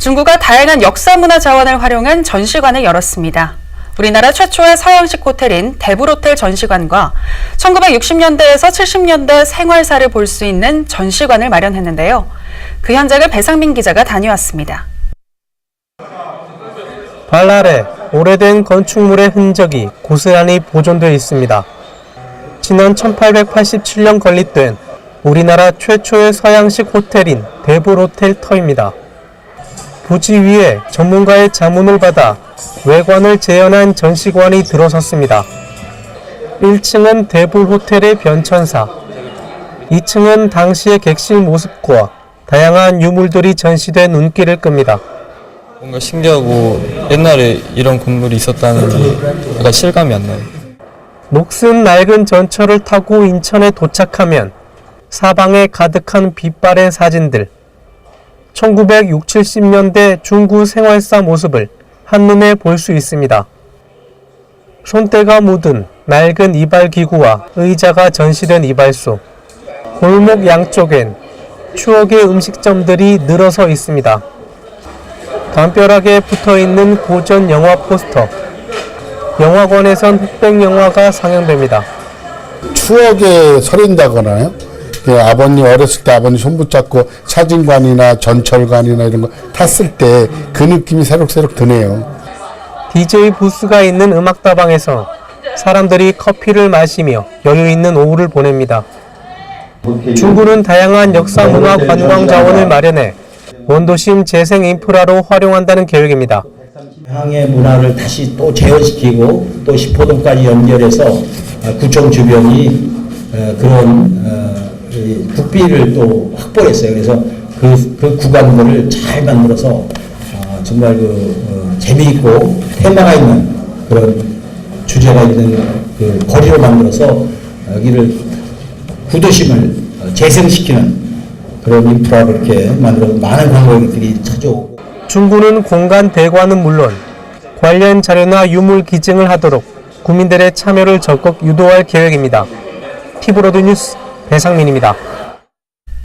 중구가 다양한 역사 문화 자원을 활용한 전시관을 열었습니다. 우리나라 최초의 서양식 호텔인 대불호텔 전시관과 1960년대에서 70년대 생활사를 볼 수 있는 전시관을 마련했는데요. 그 현장을 배상민 기자가 다녀왔습니다. 발 아래 오래된 건축물의 흔적이 고스란히 보존되어 있습니다. 지난 1887년 건립된 우리나라 최초의 서양식 호텔인 대불호텔 터입니다. 부지 위에 전문가의 자문을 받아 외관을 재현한 전시관이 들어섰습니다. 1층은 대불 호텔의 변천사, 2층은 당시의 객실 모습과 다양한 유물들이 전시된 눈길을 끕니다. 뭔가 신기하고 옛날에 이런 건물이 있었다는 게 약간 실감이 안 나요. 녹슨 낡은 전철을 타고 인천에 도착하면 사방에 가득한 빛바랜 사진들. 1960, 70년대 중구 생활사 모습을 한눈에 볼 수 있습니다. 손때가 묻은 낡은 이발기구와 의자가 전시된 이발소. 골목 양쪽엔 추억의 음식점들이 늘어서 있습니다. 담벼락에 붙어 있는 고전 영화 포스터. 영화관에선 흑백 영화가 상영됩니다. 추억에 서린다거나요. 예, 아버님 어렸을 때 아버님 손 붙잡고 사진관이나 전철관이나 이런 거 탔을 때 그 느낌이 새록새록 드네요. DJ 부스가 있는 음악다방에서 사람들이 커피를 마시며 여유 있는 오후를 보냅니다. 중구는 다양한 역사 문화 관광 자원을 마련해 원도심 재생 인프라로 활용한다는 계획입니다. 향의 문화를 다시 또 재현시키고 또 시포동까지 연결해서 어, 구청 주변이 어, 그런 국비를 또 확보했어요. 그래서 그, 그 구간들을 잘 만들어서 어, 정말 그 어, 재미있고 테마가 있는 그런 주제가 있는 그 거리로 만들어서 여기를 구도심을 어, 재생시키는 그런 인프라를 이렇게 만들어서 많은 관광객들이 찾아오고 중구는 공간 대관은 물론 관련 자료나 유물 기증을 하도록 국민들의 참여를 적극 유도할 계획입니다. 티브로드 뉴스 배상민입니다.